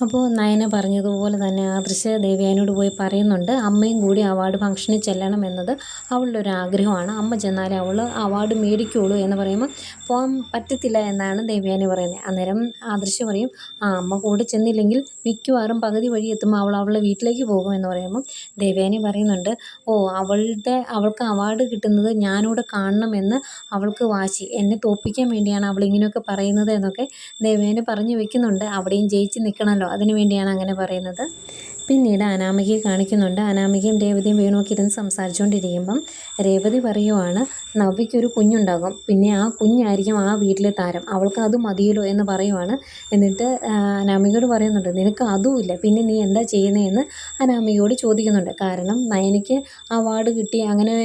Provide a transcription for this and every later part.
അപ്പോൾ നയന പറഞ്ഞതുപോലെ തന്നെ ആദർശ ദേവിയാനോട് പോയി പറയുന്നുണ്ട് അമ്മയും കൂടി അവാർഡ് ഫംഗ്ഷനിൽ ചെല്ലണം എന്നത് അവളുടെ ഒരു ആഗ്രഹമാണ്. അമ്മ ചെന്നാലേ അവൾ അവാർഡ് മേടിക്കുകയുള്ളൂ എന്ന് പറയുമ്പോൾ പോകാൻ പറ്റത്തില്ല എന്നാണ് ദേവ്യാനി പറയുന്നത്. അന്നേരം ആദർശ പറയും ആ അമ്മ കൂടെ ചെന്നില്ലെങ്കിൽ മിക്കവാറും പകുതി വഴി എത്തുമ്പോൾ അവൾ അവളുടെ വീട്ടിലേക്ക് പോകും എന്ന് പറയുമ്പോൾ ദേവ്യാനി പറയുന്നുണ്ട് ഓ അവളുടെ അവൾക്ക് അവാർഡ് കിട്ടുന്നത് ഞാനിവിടെ കാണണമെന്ന് അവൾക്ക് വാശി. എന്നെ തോപ്പിക്കാൻ വേണ്ടിയാണ് അവൾ ഇങ്ങനെയൊക്കെ പറയുന്നത് എന്നൊക്കെ ദേവ്യാനി പറഞ്ഞു വെക്കുന്നുണ്ട്. അവിടെയും ജയിച്ച് നിൽക്കണമല്ലോ അതിനു വേണ്ടിയാണ് അങ്ങനെ പറയുന്നത്. പിന്നീട് അനാമികയെ കാണിക്കുന്നുണ്ട്. അനാമികയും രേവതിയും വീണുമൊക്കെ ഇരുന്ന് സംസാരിച്ചുകൊണ്ടിരിക്കുമ്പം രേവതി പറയുവാണ് നവ്യയ്ക്കൊരു കുഞ്ഞുണ്ടാകും. പിന്നെ ആ കുഞ്ഞായിരിക്കും ആ വീട്ടിലെ താരം. അവൾക്ക് അത് മതിയല്ലോ എന്ന് പറയുവാണ്. എന്നിട്ട് അനാമികയോട് പറയുന്നുണ്ട് നിനക്ക് അതുമില്ല പിന്നെ നീ എന്താ ചെയ്യുന്നതെന്ന് അനാമികയോട് ചോദിക്കുന്നുണ്ട്. കാരണം നയനയ്ക്ക് അവാർഡ് കിട്ടി അങ്ങനെ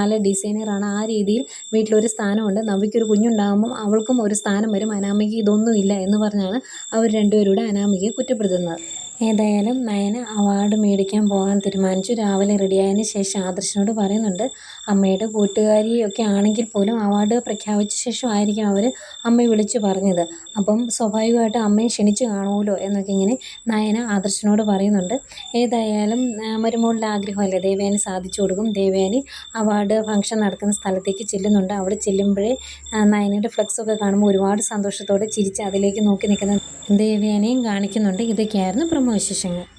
നല്ല ഡിസൈനറാണ്. ആ രീതിയിൽ വീട്ടിലൊരു സ്ഥാനമുണ്ട്. നവ്യയ്ക്കൊരു കുഞ്ഞുണ്ടാകുമ്പം അവൾക്കും ഒരു സ്ഥാനം വരും. അനാമിക ഇതൊന്നുമില്ല എന്ന് പറഞ്ഞാണ് അവർ രണ്ടുപേരുടെ അനാമികയെ കുറ്റപ്പെടുത്തുന്നത്. ഏതായാലും നയന അവാർഡ് മേടിക്കാൻ പോകാൻ തീരുമാനിച്ചു. രാവിലെ റെഡിയായതിന് ശേഷം ആദർശനോട് പറയുന്നുണ്ട് അമ്മയുടെ കൂട്ടുകാരിയൊക്കെ ആണെങ്കിൽ പോലും അവാർഡ് പ്രഖ്യാപിച്ച ശേഷം ആയിരിക്കും അവർ അമ്മയെ വിളിച്ചു പറഞ്ഞത്. അപ്പം സ്വാഭാവികമായിട്ട് അമ്മയെ ക്ഷണിച്ചു കാണുമല്ലോ? എന്നൊക്കെ ഇങ്ങനെ നയന ആദർശനോട് പറയുന്നുണ്ട്. ഏതായാലും മരുമോളുടെ ആഗ്രഹമല്ലേ? ദേവയാനി സാധിച്ചു കൊടുക്കും. ദേവയാനി അവാർഡ് ഫംഗ്ഷൻ നടക്കുന്ന സ്ഥലത്തേക്ക് ചെല്ലുന്നുണ്ട്. അവിടെ ചെല്ലുമ്പോഴേ നയനയുടെ ഫ്ലെക്സൊക്കെ കാണുമ്പോൾ ഒരുപാട് സന്തോഷത്തോടെ ചിരിച്ച് അതിലേക്ക് നോക്കി നിൽക്കുന്ന ദേവയാനിയും കാണിക്കുന്നുണ്ട്. ഇതൊക്കെയായിരുന്നു പ്രമോ വിശേഷങ്ങൾ